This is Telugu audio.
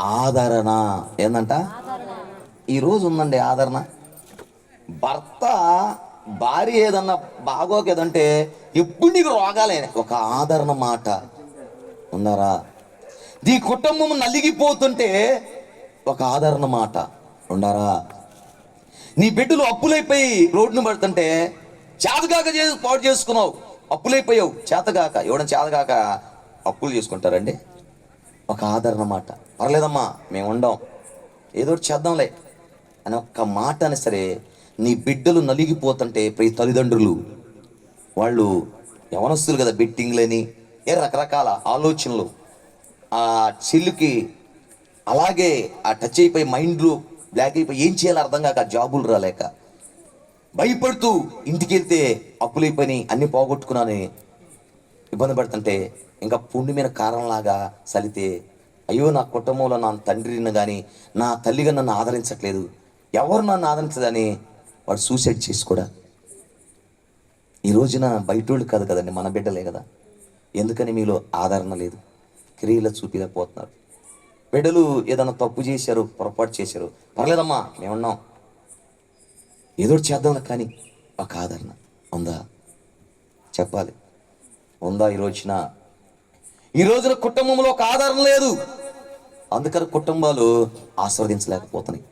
ఆదరణ. ఏందంట? ఈరోజు ఉందండి ఆదరణ. భర్త భార్య ఏదన్నా బాగోకేదంటే ఎప్పుడు నీకు రోగాలే. ఒక ఆదరణ మాట. ఉన్నారా? నీ కుటుంబం నలిగిపోతుంటే ఒక ఆదరణ మాట. ఉండారా నీ బిడ్డలు అప్పులైపోయి రోడ్డును పడుతుంటే చేతగాక చేసి పాడు చేసుకున్నావు. అప్పులైపోయావు. చేతగాక. ఎవడం చేతగాక అప్పులు చేసుకుంటారండి? ఒక ఆదరణ మాట. పర్లేదమ్మా మేము ఉండం. ఏదో చేద్దాంలే అని ఒక్క మాట అని సరే నీ బిడ్డలు నలిగిపోతుంటే ప్రతి తల్లిదండ్రులు వాళ్ళు యవనస్తులు కదా బెట్టింగ్లని ఏ రకరకాల ఆలోచనలు ఆ చెల్లుకి అలాగే ఆ టచ్ అయిపోయి మైండ్లు బ్లాక్ అయిపోయి ఏం చేయాలో అర్థం కాక జాబులు రాలేక భయపడుతూ ఇంటికి వెళ్తే అప్పులైపోయి అన్ని పోగొట్టుకున్నానని ఇబ్బంది పడుతుంటే ఇంకా పుండి మీద కారంలాగా సలితే అయ్యో నా కుటుంబంలో నా తండ్రిని కానీ నా తల్లిగా నన్ను ఆదరించట్లేదు. ఎవరు నన్ను ఆదరించదని వాడు సూసైడ్ చేసుకోడా ఈ రోజున బయటోళ్ళు కాదు కదండి మన బిడ్డలే కదా. ఎందుకని మీలో ఆదరణ లేదు? క్రియలు చూపించలేకపోతున్నారు బిడ్డలు ఏదైనా తప్పు చేశారు పొరపాటు చేశారు పర్లేదమ్మా మేమున్నాం ఏదో చేద్దాం కానీ ఒక ఆదరణ ఉందా? చెప్పాలి. ఉందా ఈ రోజున? ఈ రోజున కుటుంబంలో ఒక ఆధారం లేదు. అందుకని కుటుంబాలు ఆస్వాదించలేకపోతున్నాయి.